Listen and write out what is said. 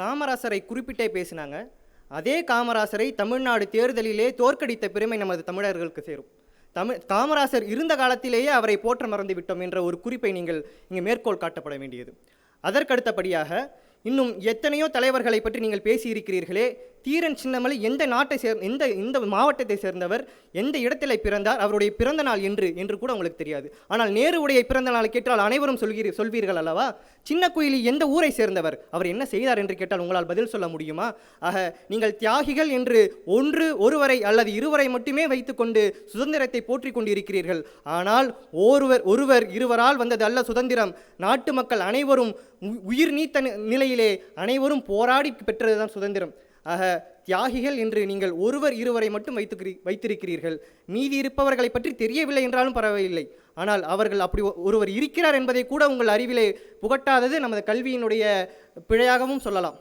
காமராசரை குறிப்பிட்டே பேசினாங்க. அதே காமராசரை தமிழ்நாடு தேர்தலிலே தோற்கடித்த பெருமை நமது தமிழர்களுக்கு சேரும். தமிழ் காமராசர் இருந்த காலத்திலேயே அவரை போற்ற மறந்து விட்டோம் என்ற ஒரு குறிப்பை நீங்கள் இங்கே மேற்கோள் காட்டப்பட வேண்டியது. அதற்கடுத்தபடியாக இன்னும் எத்தனையோ தலைவர்களை பற்றி நீங்கள் பேசியிருக்கிறீர்களே தீரன் சின்னமலை எந்த நாட்டை சேர் எந்த இந்த மாவட்டத்தை சேர்ந்தவர் எந்த இடத்திலே பிறந்தார் அவருடைய பிறந்த நாள் என்று என்று கூட உங்களுக்கு தெரியாது. ஆனால் நேருவுடைய பிறந்த நாளை கேட்டால் அனைவரும் சொல்கிறீ சொல்வீர்கள் அல்லவா? சின்ன குயிலி எந்த ஊரை சேர்ந்தவர்? அவர் என்ன செய்தார் என்று கேட்டால் உங்களால் பதில் சொல்ல முடியுமா? ஆக நீங்கள் தியாகிகள் என்று ஒன்று ஒருவரை அல்லது இருவரை மட்டுமே வைத்துக்கொண்டு சுதந்திரத்தை போற்றிக் கொண்டிருக்கிறீர்கள். ஆனால் ஒருவர் ஒருவர் இருவரால் வந்தது அல்ல சுதந்திரம். நாட்டு மக்கள் அனைவரும் உ- உயிர் நீத்த நி- நிலையிலே அனைவரும் போராடி பெற்றதுதான் சுதந்திரம். ஆக தியாகிகள் என்று நீங்கள் ஒருவர் இருவரை மட்டும் வைத்துக்கிறீ வைத்திருக்கிறீர்கள். மீதி இருப்பவர்களை பற்றி தெரியவில்லை என்றாலும் பரவாயில்லை. ஆனால் அவர்கள் அப்படி ஒருவர் இருக்கிறார் என்பதை கூட உங்கள் அறிவிலே புகட்டாதது நமது கல்வியினுடைய பிழையாகவும் சொல்லலாம்.